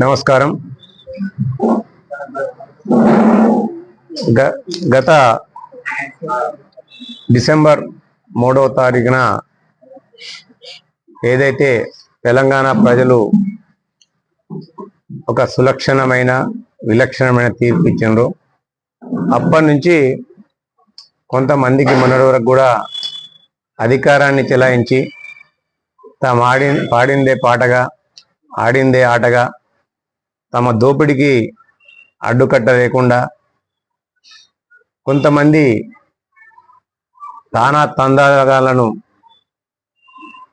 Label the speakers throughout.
Speaker 1: నమస్కారం. గ- గత డిసెంబర్ మూడవ తారీఖున ఏదైతే తెలంగాణ ప్రజలు ఒక సులక్షణమైన విలక్షణమైన తీర్పు ఇచ్చిండ్రో అప్పటి నుంచి కొంతమందికి మొన్నటి వరకు కూడా అధికారాన్ని చెలాయించి తాము ఆడి పాడిందే పాటగా ఆడిందే ఆటగా తమ దోపిడికి అడ్డుకట్ట లేకుండా కొంతమంది తానా తందాలను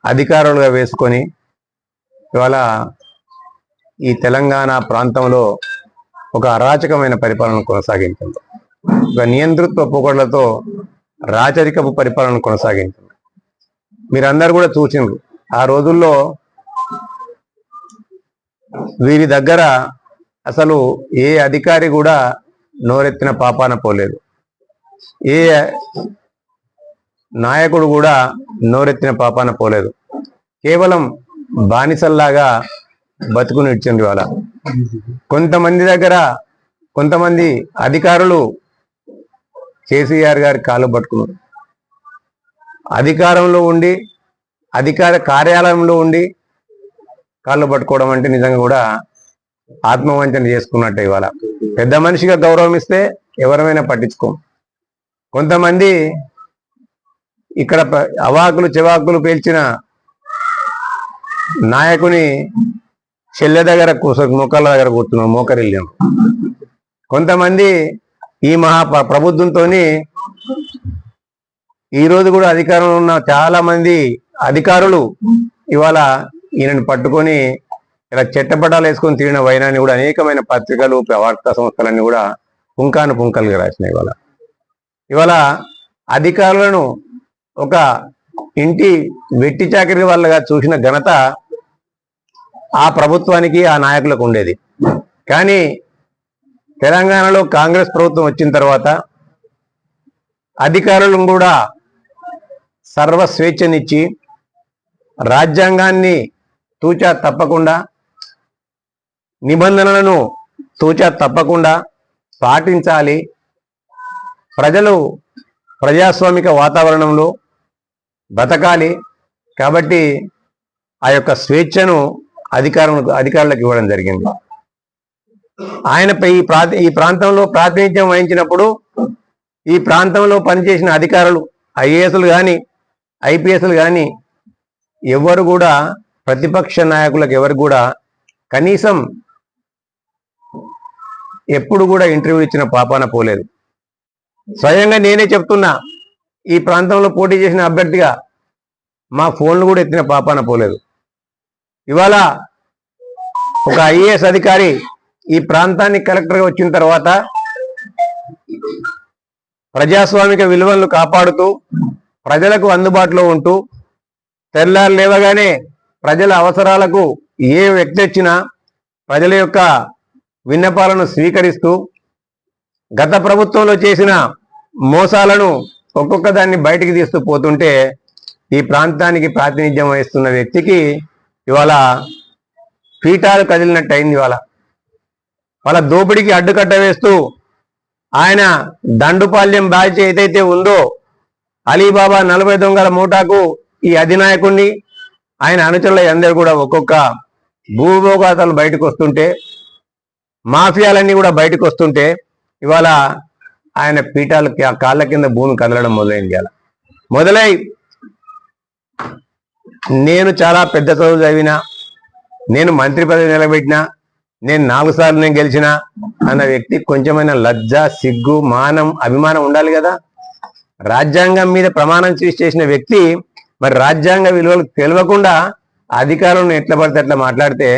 Speaker 1: అధికారులుగా వేసుకొని ఇవాళ ఈ తెలంగాణ ప్రాంతంలో ఒక అరాచకమైన పరిపాలన కొనసాగించింది. ఒక నియంతృత్వ పొగడ్లతో రాచరికపు పరిపాలన కొనసాగించింది. మీరందరూ కూడా చూసిండ్రు. ఆ రోజుల్లో వీరి దగ్గర అసలు ఏ అధికారి కూడా నోరెత్తిన పాపాన పోలేదు. ఏ నాయకుడు కూడా నోరెత్తిన పాపాన పోలేదు. కేవలం బానిసల్లాగా బతుకుని ఇచ్చింది వాళ్ళ కొంతమంది దగ్గర కొంతమంది అధికారులు కేసీఆర్ గారి కాలు పట్టుకున్నారు. అధికారంలో ఉండి అధికార కార్యాలయంలో ఉండి కాళ్ళు పట్టుకోవడం అంటే నిజంగా కూడా ఆత్మవంచన చేసుకున్నట్టే ఇవాళ. పెద్ద మనిషిగా గౌరవం ఇస్తే ఎవరమైనా పట్టించుకోం. కొంతమంది ఇక్కడ అవాకులు చెవాకులు పేల్చిన నాయకుని చెల్లె దగ్గర కూర్చో మొక్కల దగ్గర కూర్చున్నాం మోకరిల్లాం. కొంతమంది ఈ మహా ప్రబుద్ధంతో ఈరోజు ఈ రోజు కూడా అధికారంలో ఉన్న చాలా మంది అధికారులు ఇవాళ ఈయనను పట్టుకొని ఇలా చెట్టపటాలు వేసుకొని తిరిగిన వైనాన్ని కూడా అనేకమైన పత్రికలు వార్తా సంస్థలన్నీ కూడా పుంకాను పుంకలుగా రాసినాయి ఇవాళ. ఇవాళ అధికారులను ఒక ఇంటి వెట్టి చాకరి వాళ్ళగా చూసిన ఘనత ఆ ప్రభుత్వానికి ఆ నాయకులకు ఉండేది. కానీ తెలంగాణలో కాంగ్రెస్ ప్రభుత్వం వచ్చిన తర్వాత అధికారులను కూడా సర్వ స్వేచ్ఛనిచ్చి రాజ్యాంగాన్ని తూచా తప్పకుండా. నిబంధనలను తూచా తప్పకుండా పాటించాలి. ప్రజలు ప్రజాస్వామిక వాతావరణంలో బతకాలి. కాబట్టి ఆ యొక్క స్వేచ్ఛను అధికారం అధికారులకు ఇవ్వడం జరిగింది. ఆయనపై ఈ ప్రా ఈ ప్రాంతంలో ప్రాతినిధ్యం వహించినప్పుడు ఈ ప్రాంతంలో పనిచేసిన అధికారులు ఐఏఎస్లు కానీ ఐపీఎస్లు కానీ ఎవ్వరు కూడా ప్రతిపక్ష నాయకులకు ఎవరు కూడా కనీసం ఎప్పుడు కూడా ఇంటర్వ్యూ ఇచ్చిన పాపాన పోలేదు. స్వయంగా నేనే చెప్తున్నా ఈ ప్రాంతంలో పోటీ చేసిన అభ్యర్థిగా మా ఫోన్లు కూడా ఎత్తిన పాపాన పోలేదు. ఇవాళ ఒక ఐఏఎస్ అధికారి ఈ ప్రాంతానికి కలెక్టర్గా వచ్చిన తర్వాత ప్రజాస్వామిక విలువలను కాపాడుతూ ప్రజలకు అందుబాటులో ఉంటూ తెల్లారు లేవగానే ప్రజల అవసరాలకు ఏ వ్యక్తి వచ్చినా ప్రజల యొక్క విన్నపాలను స్వీకరిస్తూ గత ప్రభుత్వంలో చేసిన మోసాలను ఒక్కొక్క దాన్ని బయటికి తీస్తూ పోతుంటే ఈ ప్రాంతానికి ప్రాతినిధ్యం వహిస్తున్న వ్యక్తికి ఇవాళ పీఠాలు కదిలినట్టు అయింది ఇవాళ. వాళ్ళ దోపిడికి అడ్డుకట్ట వేస్తూ ఆయన దండుపాల్యం బాధ్యత ఏదైతే ఉందో అలీబాబా నలభై దొంగల మూటాకు ఈ అధినాయకుణ్ణి ఆయన అనుచరుల అందరూ కూడా ఒక్కొక్క భూభోగాతాలు బయటకు వస్తుంటే మాఫియాలన్నీ కూడా బయటకు వస్తుంటే ఇవాళ ఆయన పీఠాలకి ఆ కాళ్ళ కింద భూమి కదలడం మొదలైంది ఇవాళ. మొదలై నేను చాలా పెద్ద చదువు చదివిన నేను మంత్రి పదవి నిలబెట్టిన నేను నాలుగు సార్లు నేను గెలిచిన అన్న వ్యక్తి కొంచెమైన లజ్జ సిగ్గు మానం అభిమానం ఉండాలి కదా. రాజ్యాంగం మీద ప్రమాణం చేసి చేసిన వ్యక్తి మరి రాజ్యాంగ విలువలు తెలియకుండా అధికారులను ఎట్లా పడితే అట్లా మాట్లాడితే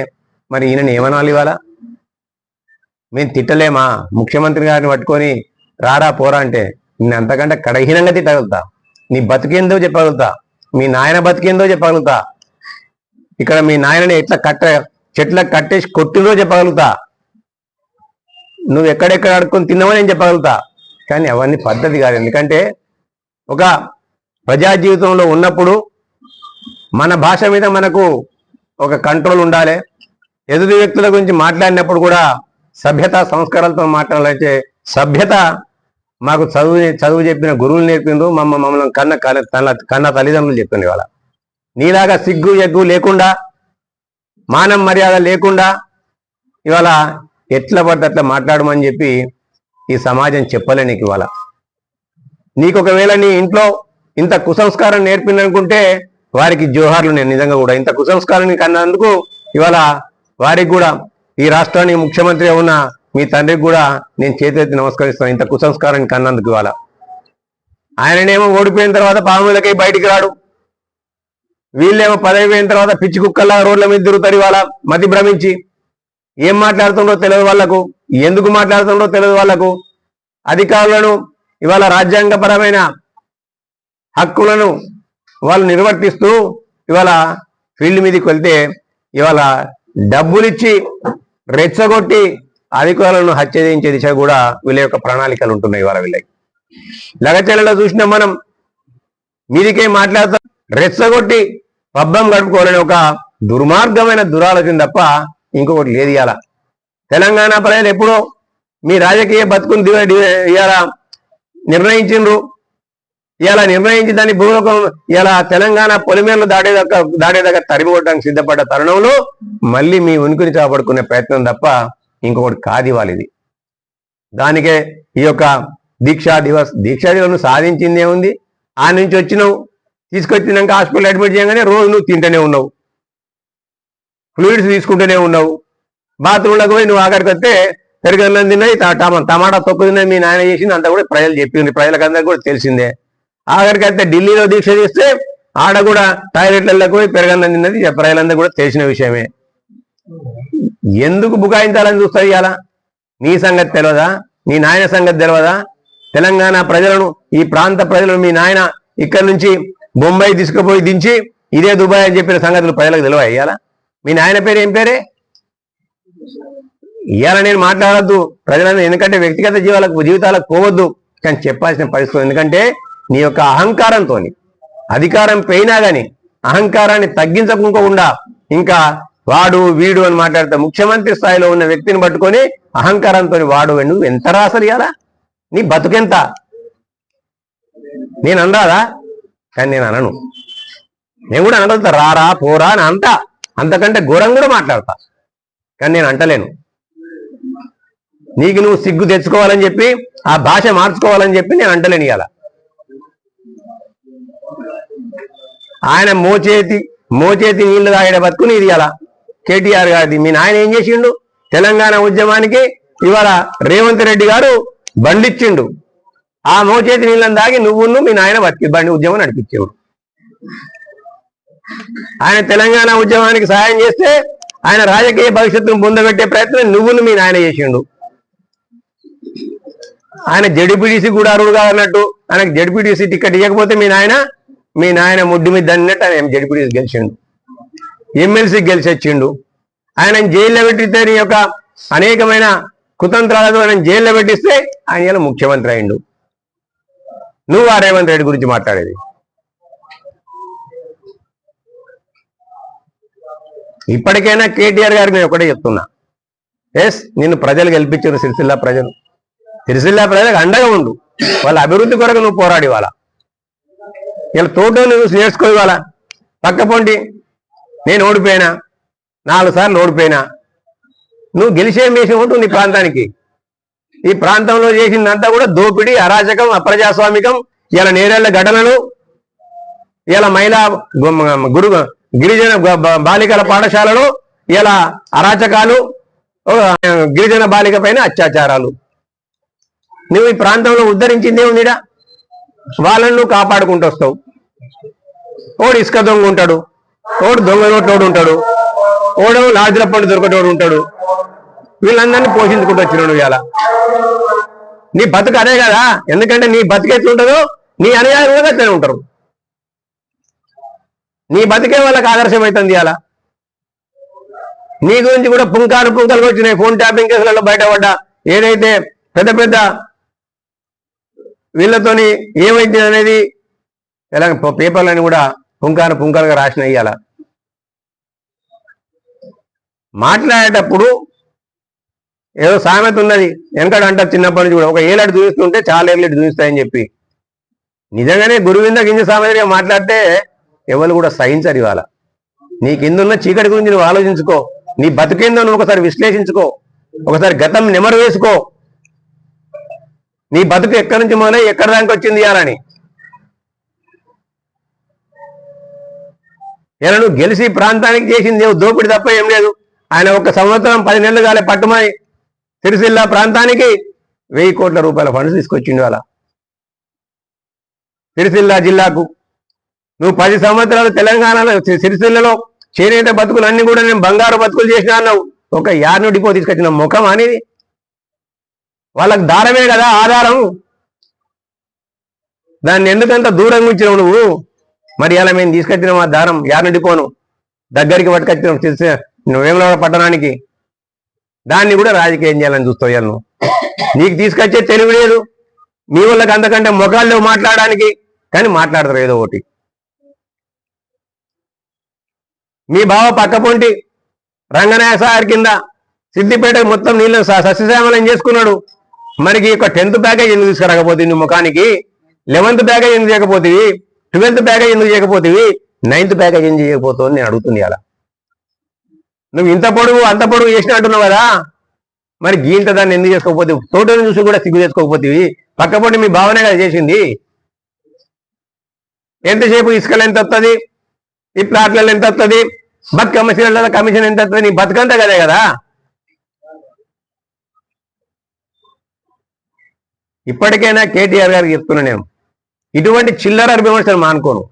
Speaker 1: మరి ఈయనని ఏమనాలి ఇవాళ మేము తిట్టలేమా? ముఖ్యమంత్రి గారిని పట్టుకొని రారా పోరా అంటే నేను అంతకంటే కడహీనంగా తిట్టగలుగుతా. నీ బతికేందో చెప్పగలుగుతా. మీ నాయన బతికేందో చెప్పగలుగుతా. ఇక్కడ మీ నాయనని ఎట్లా కట్ట చెట్ల కట్టేసి కొట్టిందో చెప్పగలుగుతా. నువ్వు ఎక్కడెక్కడ అడుక్కొని తిన్నావో నేను చెప్పగలుగుతా. కానీ అవన్నీ పద్ధతి కాదు. ఎందుకంటే ఒక ప్రజా జీవితంలో ఉన్నప్పుడు మన భాష మీద మనకు ఒక కంట్రోల్ ఉండాలి. ఎదుటి వ్యక్తుల గురించి మాట్లాడినప్పుడు కూడా సభ్యత సంస్కారాలతో మాట్లాడాలంటే సభ్యత మాకు చదువు చదువు చెప్పిన గురువులు నేర్పిండ్రు మమ్మ మమ్మల్ని కన్న కన్న తన- కన్న తల్లిదండ్రులు చెప్పింది వాళ్ళ నీలాగా సిగ్గు ఎగ్గు లేకుండా మానం మర్యాద లేకుండా ఇవాళ ఎట్లా పడితే అట్లా మాట్లాడమని చెప్పి ఈ సమాజం చెప్పలే నీకు ఇవాళ. నీకు ఒకవేళ నీ ఇంట్లో ఇంత కుసంస్కారం నేర్పిందనుకుంటే వారికి జోహార్లు నేను నిజంగా కూడా ఇంత కుసంస్కారం కన్నందుకు అన్నందుకు ఇవాళ వారికి కూడా ఈ రాష్ట్రానికి ముఖ్యమంత్రి ఉన్న మీ తండ్రికి కూడా నేను చేతులెత్తి నమస్కరిస్తాను ఇంత కుసంస్కారానికి అన్నందుకు ఇవాళ. ఆయననేమో ఓడిపోయిన తర్వాత పాములకై బయటికి రాడు. వీళ్ళేమో పదవి పోయిన తర్వాత పిచ్చి కుక్కల్లా రోడ్ల మీద తిరుగుతారు ఇవాళ మతి భ్రమించి. ఏం మాట్లాడుతుండో తెలియదు వాళ్ళకు ఎందుకు మాట్లాడుతుండో తెలియదు వాళ్ళకు అధికారులను ఇవాళ రాజ్యాంగపరమైన హక్కులను వాళ్ళు నిర్వర్తిస్తూ ఇవాళ ఫీల్డ్ మీదకి వెళ్తే ఇవాళ డబ్బులిచ్చి రెచ్చగొట్టి అధికారులను హత్య చేయించే దిశ కూడా వీళ్ళ యొక్క ప్రణాళికలు ఉంటున్నాయి ఇవాళ వీళ్ళకి. లగచెలలో చూసినాం మనం మీదికే మాట్లాడతాం రెచ్చగొట్టి పబ్బం గడుపుకోవాలని ఒక దుర్మార్గమైన దురాలోచన తప్ప ఇంకొకటి లేదు ఇవాళ. తెలంగాణ ప్రజలు ఎప్పుడో మీ రాజకీయ బతుకుని ఇవాళ నిర్ణయించిండ్రు. ఇలా నిర్ణయించి దాన్ని భూలోకం ఇలా తెలంగాణ పొలిమేరలు దాటేదాకా దాటేదాకా తరిమి సిద్ధపడ్డ తరుణంలో మళ్ళీ మీ ఉనికిని కాపాడుకునే ప్రయత్నం తప్ప ఇంకొకటి కాది వాళ్ళది దానికే ఈ యొక్క దీక్షా దివస్ దీక్షా దివస్ సాధించింది ఏముంది? ఆ నుంచి వచ్చినావు తీసుకొచ్చినాక హాస్పిటల్ అడ్మిట్ చేయగానే రోజు నువ్వు తింటూనే ఉన్నావు. ఫ్లూయిడ్స్ తీసుకుంటూనే ఉన్నావు. బాత్రూంలోకి పోయి నువ్వు ఆఖరికి వస్తే పెరుగన్నం తిన్నది టమాటా తొక్కు తిన్నది మీ నాయన చేసింది అంతా కూడా ప్రజలు చెప్పింది ప్రజలకందరికి కూడా తెలిసిందే. ఆఖరికైతే అయితే ఢిల్లీలో దీక్ష చేస్తే ఆడ కూడా టాయిలెట్లకు పోయి పెరగన్నం తిన్నది ప్రజలందరూ కూడా తెలిసిన విషయమే. ఎందుకు బుకాయించాలని చూస్తుంది ఇవాళ? నీ సంగతి తెలియదా నీ నాయన సంగతి తెలియదా తెలంగాణ ప్రజలను ఈ ప్రాంత ప్రజలను మీ నాయన ఇక్కడ నుంచి బొంబాయి తీసుకుపోయి దించి ఇదే దుబాయ్ అని చెప్పిన సంగతులు ప్రజలకు తెలియ ఇవాళ? మీ నాయన పేరు ఏం పేరే? ఇవాళ నేను మాట్లాడద్దు. ప్రజలను ఎందుకంటే వ్యక్తిగత జీవాలకు జీవితాలకు పోవద్దు. కానీ చెప్పాల్సిన పరిస్థితి ఎందుకంటే నీ యొక్క అహంకారంతో అధికారం పోయినా గాని అహంకారాన్ని తగ్గించకుండా ఇంకా వాడు వీడు అని మాట్లాడితే ముఖ్యమంత్రి స్థాయిలో ఉన్న వ్యక్తిని పట్టుకొని అహంకారంతో వాడు నువ్వు ఎంత రాసలు ఇవ్వాలా నీ బతుకెంత? నేను అనరాదా? కానీ నేను అనను. నేను కూడా అనగలుగుతా. రారా పోరా అని అంతా అంతకంటే ఘోరం కూడా మాట్లాడతా. కానీ నేను అంటలేను. నీకు నువ్వు సిగ్గు తెచ్చుకోవాలని చెప్పి ఆ భాష మార్చుకోవాలని చెప్పి నేను అంటలేను ఇలా ఆయన మోచేతి మోచేతి నీళ్ళు తాగడే బతుకుని ఇది అలా. కేటీఆర్ గారిది. మీ నాయన ఏం చేసిండు? తెలంగాణ ఉద్యమానికి ఇవాళ రేవంత్ రెడ్డి గారు బండిచ్చిండు. ఆ మోచేతి నీళ్ళని దాగి నువ్వును మీ నాయన బతికి బండి ఉద్యమం నడిపించేవాడు. ఆయన తెలంగాణ ఉద్యమానికి సహాయం చేస్తే ఆయన రాజకీయ భవిష్యత్తును పొందబెట్టే ప్రయత్నం నువ్వును మీ నాయన చేసిండు. ఆయన జడిపిడిసి కూడా అరువు కాదన్నట్టు ఆయనకు జడిపిడిసి టికెట్ ఇవ్వకపోతే మీ నాయన మీ నాయన ముడ్డు మీద దన్నట్టు ఆయన జడిపిడిసి గెలిచిండు? ఎమ్మెల్సీ గెలిచి వచ్చిండు ఆయన జైల్లో పెట్టితే నీ యొక్క అనేకమైన కుతంత్రాలతో ఆయన జైల్లో పెట్టిస్తే ఆయన ముఖ్యమంత్రి అయిండు. నువ్వు ఆ రేవంత్ రెడ్డి గురించి మాట్లాడేది. ఇప్పటికైనా కేటీఆర్ గారికి నేను ఒకటే చెప్తున్నా. ఎస్ నిన్ను ప్రజలు గెలిపించారు సిరిసిల్ల ప్రజలు. సిరిసిల్ల ప్రజలకు అండగా ఉండు. వాళ్ళ అభివృద్ధి కొరకు నువ్వు పోరాడి వాళ్ళ ఇలా తోట చూసి నేర్చుకో ఇవాళ. పక్క పొండి. నేను ఓడిపోయినా. నాలుగు సార్లు ఓడిపోయినా. నువ్వు గెలిచే మేషం ఉంటుంది నీ ప్రాంతానికి. ఈ ప్రాంతంలో చేసిందంతా కూడా దోపిడీ అరాచకం అప్రజాస్వామికం ఇలా నేరేళ్ళ ఘటనలు ఇలా మహిళా గురు గిరిజన బాలికల పాఠశాలలో ఇలా అరాచకాలు గిరిజన బాలిక పైన అత్యాచారాలు. నువ్వు ఈ ప్రాంతంలో ఉద్ధరించిందే ఉందిడా వాళ్ళను నువ్వు కాపాడుకుంటూ వస్తావు. ఓడు ఇసుక దొంగ ఉంటాడు. ఓడు దొంగ నోట్లోడు ఉంటాడు. ఓడు లాజుల పండు దొరకటోడు ఉంటాడు. వీళ్ళందరినీ పోషించుకుంటూ వచ్చినాడు ఇవాళ. నీ బతుకు అదే కదా. ఎందుకంటే నీ బతుకు ఎట్లుంటుందో నీ అనుయాయులు కూడా అట్లనే ఉంటారు. నీ బతికే వాళ్ళకి ఆదర్శం అవుతుంది ఇవాళ. నీ గురించి కూడా పుంకాలు పుంకలు వచ్చినాయి ఫోన్ ట్యాపింగ్ కేసులలో బయటపడ్డా. ఏదైతే పెద్ద పెద్ద వీళ్ళతోని ఏమైంది అనేది ఎలా పేపర్లని కూడా పుంకాను పుంకాలుగా రాసిన ఇయ్యాల. మాట్లాడేటప్పుడు ఏదో సామెత ఉన్నది. వెనకడ అంటారు చిన్నప్పటి నుంచి కూడా. ఒక ఏలాడు చూపిస్తుంటే చాలా ఏళ్ళు చూపిస్తాయని చెప్పి. నిజంగానే గురువింద గింజ సామెతగా మాట్లాడితే ఎవరు కూడా సహించరు ఇవాళ. నీ కిందున్న చీకటి గురించి నువ్వు ఆలోచించుకో. నీ బతుకేందో నువ్వు ఒకసారి విశ్లేషించుకో. ఒకసారి గతం నెమరు వేసుకో. నీ బతుకు ఎక్కడి నుంచి మొదలై ఎక్కడి దానికి వచ్చింది ఇయాలని ఇలా నువ్వు గెలిచి ప్రాంతానికి చేసింది ఏవో దోపిడి తప్ప ఏం లేదు. ఆయన ఒక సంవత్సరం పది నెలలు కాలే పట్టుమని సిరిసిల్ల ప్రాంతానికి వెయ్యి కోట్ల రూపాయల ఫండ్స్ తీసుకొచ్చిండు అలా. సిరిసిల్ల జిల్లాకు నువ్వు పది సంవత్సరాలు తెలంగాణలో సిరిసిల్లలో చేనేత బతుకులు అన్ని కూడా నేను బంగారు బతుకులు చేసిన అన్నావు. ఒక యార్ను డిపో తీసుకొచ్చిన ముఖం అనేది వాళ్ళకి దారమే కదా ఆధారం. దాన్ని ఎందుకంత దూరంగా ఉంచినావు నువ్వు? మరి అలా మేము తీసుకొచ్చినాం మా దారం యార్ను డిపోను దగ్గరికి పట్టుకొచ్చినాం తెలిసి వేములవాడ పట్టణానికి. దాన్ని కూడా రాజకీయం చేయాలని చూస్తావు ఇవాళ నువ్వు. నీకు తీసుకొచ్చే తెలివి లేదు. మీ వాళ్ళకి అంతకంటే ముఖాల్లో మాట్లాడడానికి కానీ మాట్లాడతారు ఏదో ఒకటి. మీ బావ పక్కపొంటి రంగనాయ సార్ కింద సిద్దిపేట మొత్తం నీళ్ళు సస్యశ్యామలం చేసుకున్నాడు. మరి ఒక టెన్త్ ప్యాకేజ్ ఎందుకు తీసుకురాకపోతుంది ముఖానికి? లెవెన్త్ ప్యాకేజ్ ఎందుకు చేయకపోతుంది ట్వెల్త్ ప్యాకేజ్ ఎందుకు చేయకపోతేవి నైన్త్ ప్యాకేజ్ ఏం చేయకపోతావు నేను అడుగుతుంది అలా నువ్వు ఇంత పొడుగు అంత పొడుగు చేసినట్టున్నావు కదా? మరి గీంత దాన్ని ఎందుకు చేసుకోకపోతే? తోటను చూసి కూడా సిగ్గు చేసుకోకపోతే పక్కపొంటి మీ భావనే కదా చేసింది. ఎంతసేపు ఇసుకలు ఎంత వస్తుంది ఈ ప్లాట్లలో ఎంత వస్తుంది బత్ కమిషన్ కమిషన్ ఎంత వస్తుంది నీ బతుకంతా కదే కదా? ఇప్పటికైనా కేటీఆర్ గారికి చెప్తున్నా నేను. ఇటువంటి చిల్లర విమర్శలు మానుకోను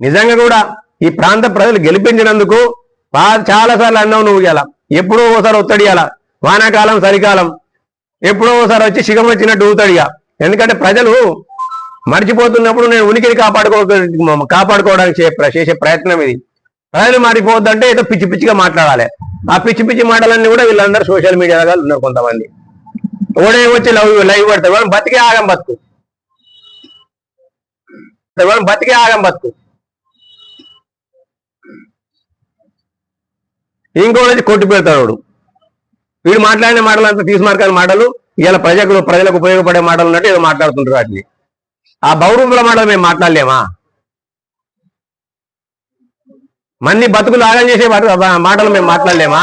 Speaker 1: నిజంగా కూడా ఈ ప్రాంత ప్రజలు గెలిపించినందుకు బాగా చాలా సార్లు అన్నావు నువ్వు ఇలా ఎప్పుడో ఒకసారి ఒత్తడి ఇలా వానాకాలం చలికాలం ఎప్పుడో ఒకసారి వచ్చి శిఖం వచ్చినట్టు ఊతాడు ఇక ఎందుకంటే ప్రజలు మర్చిపోతున్నప్పుడు నేను ఉనికిని కాపాడుకో కాపాడుకోవడానికి చేసే ప్రయత్నం ఇది. ప్రజలు మారిపోవద్దంటే ఏదో పిచ్చి పిచ్చిగా మాట్లాడాలి. ఆ పిచ్చి పిచ్చి మాటలన్నీ కూడా వీళ్ళందరూ సోషల్ మీడియా ఉన్నారు కొంతమంది. ఓడే వచ్చి లవ్ లైవ్ పడతారు బతికే ఆగం బతుకు. వాళ్ళు బతికే ఆగం బతుకు. ఇంకోటి కొట్టి పెడతాడు వాడు. వీడు మాట్లాడిన మాటలు అంతా తీసుమార్కాని మాటలు ఇలా ప్రజలకు ప్రజలకు ఉపయోగపడే మాటలు ఉన్నట్టు ఏదో మాట్లాడుతుంటారు వాటిని. ఆ బౌరూపుల మాటలు మేము మాట్లాడలేమా? మంది బతుకులు ఆగం చేసే మాటలు మేము మాట్లాడలేమా?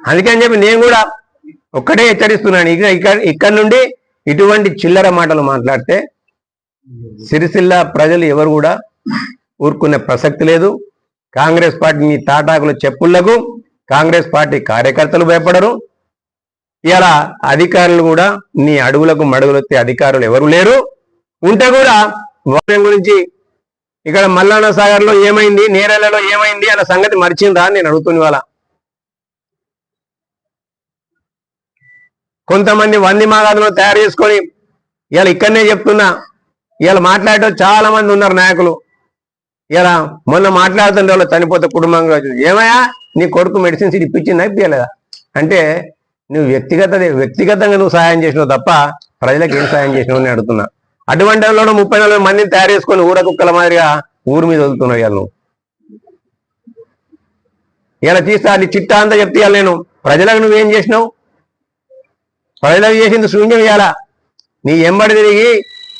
Speaker 1: అందుకని చెప్పి నేను కూడా ఒక్కటే హెచ్చరిస్తున్నాను. ఇక ఇక్కడ ఇక్కడ నుండి ఇటువంటి చిల్లర మాటలు మాట్లాడితే సిరిసిల్ల ప్రజలు ఎవరు కూడా ఊరుకునే ప్రసక్తి లేదు. కాంగ్రెస్ పార్టీ మీ తాటాకుల చెప్పుళ్ళకు కాంగ్రెస్ పార్టీ కార్యకర్తలు భయపడరు. ఇలా అధికారులు కూడా నీ అడుగులకు మడుగులొత్తే అధికారులు ఎవరు లేరు. ఉంటే కూడా వారి గురించి ఇక్కడ మల్లానా సాగర్లో ఏమైంది నేరేళ్ళలో ఏమైంది అన్న సంగతి మర్చిందా అని నేను అడుగుతున్న వాళ్ళ కొంతమంది వంది మాగాదులు తయారు చేసుకొని ఇలా ఇక్కడనే చెప్తున్నా. ఇలా మాట్లాడటం చాలా మంది ఉన్నారు నాయకులు. ఇలా మొన్న మాట్లాడుతుంటే వాళ్ళు చనిపోతే కుటుంబంగా ఏమయ్యా నీ కొడుకు మెడిసిన్స్ ఇప్పించి ఇప్పించలేదా? అంటే నువ్వు వ్యక్తిగత వ్యక్తిగతంగా నువ్వు సహాయం చేసినావు తప్ప ప్రజలకు ఏం సహాయం చేసినావు? అని అడుగుతున్నా. అటువంటి వాళ్ళు ముప్పై నలభై మందిని తయారు చేసుకొని ఊర కుక్కల మాదిరిగా ఊరి మీద వదులుతున్నావు ఇవాళ నువ్వు. ఇలా తీస్తా అది చిట్టా అంతా చెప్తే నేను. ప్రజలకు నువ్వేం చేసినావు? ప్రజలకు చేసింది శూన్యం ఇవాళ నీ ఎంబడి తిరిగి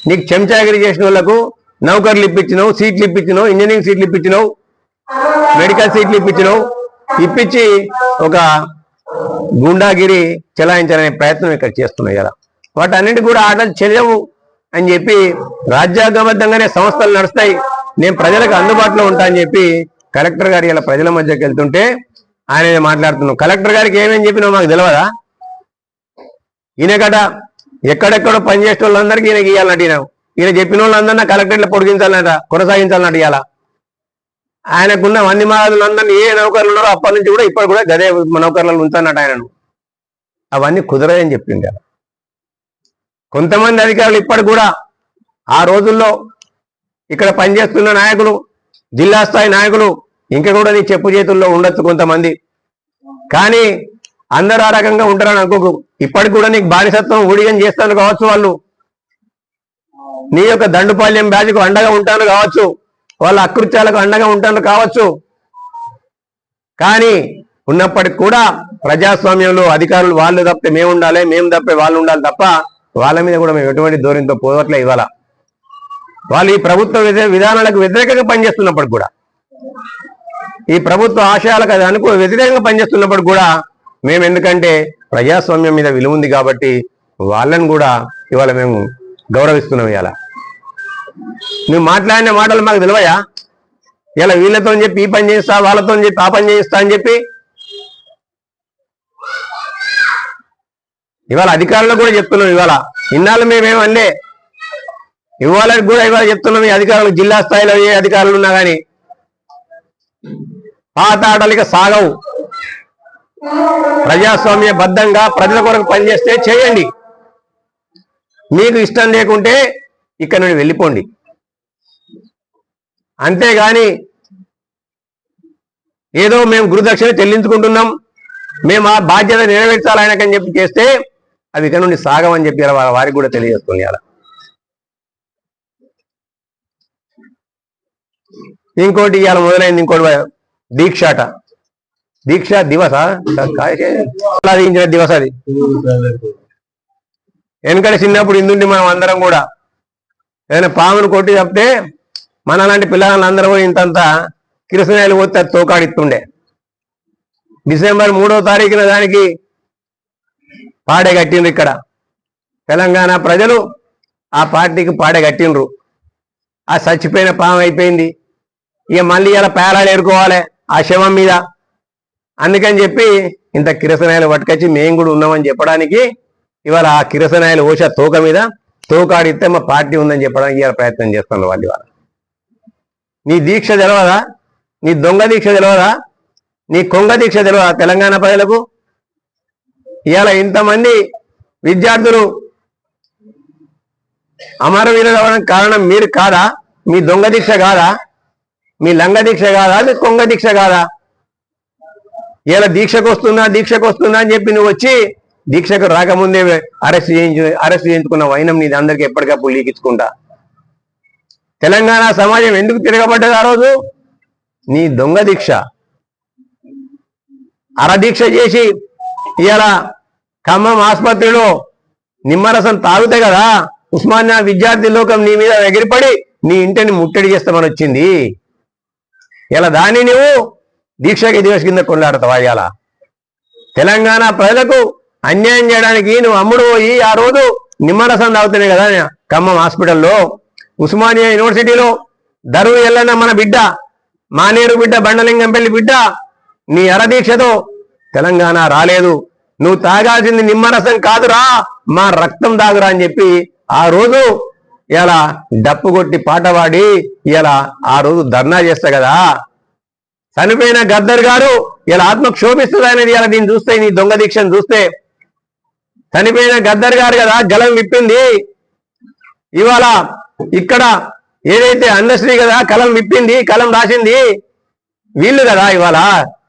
Speaker 1: నీకు చెంచాగిరి చేసిన వాళ్ళకు నౌకర్లు ఇప్పించినావు సీట్లు ఇప్పించినావు ఇంజనీరింగ్ సీట్లు ఇప్పించినావు మెడికల్ సీట్లు ఇప్పించినావు ఇప్పించి ఒక గుండాగిరి చెలాయించాలనే ప్రయత్నం ఇక్కడ చేస్తున్నాయి కదా. వాటన్నిటి కూడా ఆటలు చెల్లవు అని చెప్పి రాజ్యాంగబద్ధంగానే సంస్థలు నడుస్తాయి. నేను ప్రజలకు అందుబాటులో ఉంటా అని చెప్పి కలెక్టర్ గారు ఇలా ప్రజల మధ్యకి వెళ్తుంటే ఆయన మాట్లాడుతున్నాం కలెక్టర్ గారికి ఏమేమి చెప్పినావు మాకు తెలియదా ఈయనకట ఎక్కడెక్కడ పనిచేసే వాళ్ళందరికీ ఈయనకి ఇవ్వాలన్నట్టు ఈయన. ఈయన చెప్పిన వాళ్ళందరినీ కలెక్టరేట్లో పొడిగించాలన్నట కొనసాగించాలన్నట్టు ఇవాళ ఆయనకున్న వంది మహాదులందరినీ ఏ నౌకర్లు ఉన్నారో అప్పటి నుంచి కూడా ఇప్పటి కూడా గదే నౌకర్లను ఉంచాలన్నట్టు ఆయనను. అవన్నీ కుదరదని చెప్పింది కొంతమంది అధికారులు ఇప్పటికి కూడా ఆ రోజుల్లో ఇక్కడ పనిచేస్తున్న నాయకులు జిల్లా స్థాయి నాయకులు ఇంకా కూడా నీ చెప్పు చేతుల్లో ఉండొచ్చు కొంతమంది. కానీ అందరు ఆ రకంగా ఉంటారని అనుకోకు. ఇప్పటికి కూడా నీకు బానిసత్వం ఊడిగం చేస్తాను కావచ్చు వాళ్ళు. నీ యొక్క దండుపాల్యం బ్యాచ్కు అండగా ఉంటాను కావచ్చు. వాళ్ళ అకృత్యాలకు అండగా ఉంటాను కావచ్చు. కానీ ఉన్నప్పటికి కూడా ప్రజాస్వామ్యంలో అధికారులు వాళ్ళు తప్పితే మేము ఉండాలి మేము తప్పే వాళ్ళు ఉండాలి తప్ప వాళ్ళ మీద కూడా మేము ఎటువంటి ధోరణితో పోవట్లే ఇవాళ వాళ్ళు ఈ ప్రభుత్వ విధానాలకు వ్యతిరేకంగా పనిచేస్తున్నప్పుడు కూడా ఈ ప్రభుత్వ ఆశయాలకు అది అనుకూ వ్యతిరేకంగా పనిచేస్తున్నప్పుడు కూడా మేము ఎందుకంటే ప్రజాస్వామ్యం మీద విలువ ఉంది కాబట్టి వాళ్ళని కూడా ఇవాళ మేము గౌరవిస్తున్నాం ఇవాళ. నువ్వు మాట్లాడిన మాటలు మాకు తెలివయా ఇలా వీళ్ళతో చెప్పి ఈ పని చేస్తా వాళ్ళతో చెప్పి ఆ పని చేయిస్తా అని చెప్పి? ఇవాళ అధికారులు కూడా చెప్తున్నాం ఇవాళ. ఇన్నాళ్ళు మేమేమనలే ఇవాళ కూడా ఇవాళ చెప్తున్నాం ఈ అధికారులు జిల్లా స్థాయిలో ఏ అధికారులు ఉన్నా కానీ పాత ఆటలిక సాగవు. ప్రజాస్వామ్య బద్ధంగా ప్రజల కొరకు పనిచేస్తే చేయండి. మీకు ఇష్టం లేకుంటే ఇక్కడ నుండి వెళ్ళిపోండి. అంతేగాని ఏదో మేము గురుదక్షిణ చెల్లించుకుంటున్నాం మేము ఆ బాధ్యత నెరవేర్చాలి ఆయనకని చెప్పి చేస్తే అవి ఇక్కడ నుండి సాగమని చెప్పి వాళ్ళ వారికి కూడా తెలియజేస్తుంది అలా. ఇంకోటి ఇవాళ మొదలైంది ఇంకోటి దీక్షాట దీక్ష దివస? సాధించిన దివస అది. వెనకటి చిన్నప్పుడు ఇందుండి మనం అందరం కూడా. ఏదైనా పామును కొట్టి చెప్తే మన లాంటి పిల్లలందరూ కూడా ఇంతంత కిరసనాయలు పోతే తోకాడిస్తుండే. డిసెంబర్ మూడో తారీఖున దానికి పాడే కట్టిండ్రు ఇక్కడ. తెలంగాణ ప్రజలు ఆ పార్టీకి పాడే కట్టిండ్రు. ఆ చచ్చిపోయిన పాము అయిపోయింది. ఇక మళ్ళీ ఇలా పేరాలు ఏరుకోవాలి. ఆ శవం మీద అందుకని చెప్పి ఇంత కిరసనాయలు పట్టుకొచ్చి మేము కూడా ఉన్నామని చెప్పడానికి ఇవాళ ఆ కిరసనాయలు ఓష తోక మీద తోకాడితే మా పార్టీ ఉందని చెప్పడానికి ఇవాళ ప్రయత్నం చేస్తున్నారు వాళ్ళు ఇవాళ. నీ దీక్ష తెలవదా? నీ దొంగ దీక్ష తెలవదా? నీ కొంగ దీక్ష తెలవదా తెలంగాణ ప్రజలకు? ఇవాళ ఇంతమంది విద్యార్థులు అమరవీరులు అవ్వడం కారణం మీరు కాదా? మీ దొంగ దీక్ష కాదా? మీ లంగ దీక్ష కాదా? మీ కొంగ దీక్ష కాదా? ఇలా దీక్షకు వస్తున్నా దీక్షకు వస్తున్నా అని చెప్పి నువ్వు వచ్చి దీక్షకు రాకముందే అరెస్ట్ చేయించు అరెస్ట్ చేయించుకున్న వైనం నీది అందరికి ఎప్పటికప్పుడు లీకించుకుంటా తెలంగాణ సమాజం ఎందుకు తిరగబడ్డది ఆ రోజు? నీ దొంగ దీక్ష. అరదీక్ష చేసి ఇలా ఖమ్మం ఆసుపత్రిలో నిమ్మరసం తాగుతే కదా ఉస్మానియా విద్యార్థి లోకం నీ మీద ఎగిరిపడి నీ ఇంటిని ముట్టడి చేస్తామని వచ్చింది. ఇలా దాన్ని నువ్వు దీక్షకి దివస్ కింద కొట్లాడతావా ఇవాళ తెలంగాణ ప్రజలకు అన్యాయం చేయడానికి నువ్వు అమ్ముడు పోయి ఆ రోజు నిమ్మరసం తాగుతున్నాయి కదా ఖమ్మం హాస్పిటల్లో. ఉస్మానియా యూనివర్సిటీలో దరువు ఎల్లన్న మన బిడ్డ మానేరు బిడ్డ బండలింగంపల్లి బిడ్డ నీ అరదీక్షతో తెలంగాణ రాలేదు. నువ్వు తాగాల్సింది నిమ్మరసం కాదురా మా రక్తం తాగురా అని చెప్పి ఆ రోజు ఇలా డప్పు కొట్టి పాట పాడి ఇలా ఆ రోజు ధర్నా చేస్తా కదా. చనిపోయిన గద్దర్ గారు ఇలా ఆత్మ క్షోభిస్తుంది అనేది ఇలా దీన్ని చూస్తే నీ దొంగ దీక్షను చూస్తే చనిపోయిన గద్దర్ గారు కదా గలం విప్పింది. ఇవాళ ఇక్కడ ఏదైతే అన్నశ్రీ కదా కలం విప్పింది కలం రాసింది వీళ్ళు కదా ఇవాళ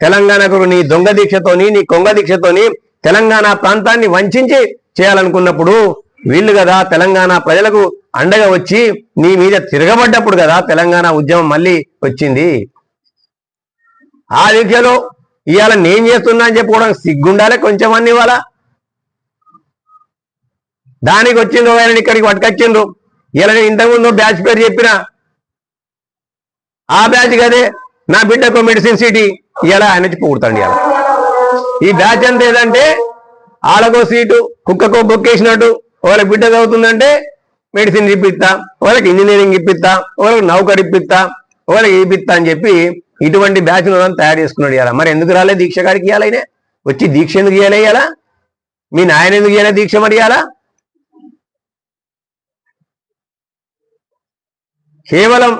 Speaker 1: తెలంగాణకు నీ దొంగ దీక్షతోని నీ కొంగ దీక్షతోని తెలంగాణ ప్రాంతాన్ని వంచించి చేయాలనుకున్నప్పుడు వీళ్ళు కదా తెలంగాణ ప్రజలకు అండగా వచ్చి నీ మీద తిరగబడ్డప్పుడు కదా తెలంగాణ ఉద్యమం మళ్ళీ వచ్చింది. ఆ దీక్షలో ఇవాళ నేను చేస్తున్నా అని చెప్పుకోవడానికి సిగ్గుండాలి కొంచెం అన్ని ఇవాళ. దానికి వచ్చిండ్రు ఆయన ఇక్కడికి పట్టుకొచ్చిండ్రు. ఇలా నేను ఇంతకుముందు బ్యాచ్ పేరు చెప్పిన. ఆ బ్యాచ్ కదే నా బిడ్డకు మెడిసిన్ సిటీ ఇలా ఆయన వచ్చి పొగుడుతాండి ఇలా ఈ బ్యాచ్ అంతా ఏదంటే ఆళ్ళకో సీటు కుక్కకో బొక్కేసినట్టు వాళ్ళకి బిడ్డ చదువుతుందంటే మెడిసిన్ ఇప్పిస్తా వాళ్ళకి ఇంజనీరింగ్ ఇప్పిస్తా వాళ్ళకి నౌకర్ ఇప్పిస్తా వాళ్ళకి ఇప్పిస్తా అని చెప్పి ఇటువంటి బ్యాచ్ తయారు చేసుకున్నాడు ఇవాళ మరి ఎందుకు రాలే దీక్ష గారికి ఇవ్వాలైనా వచ్చి దీక్ష ఎందుకు ఇవ్వాలి ఇవాళ మీ నాయన ఎందుకు ఇవ్వాలి దీక్ష మరి ఇవ్వాలా కేవలం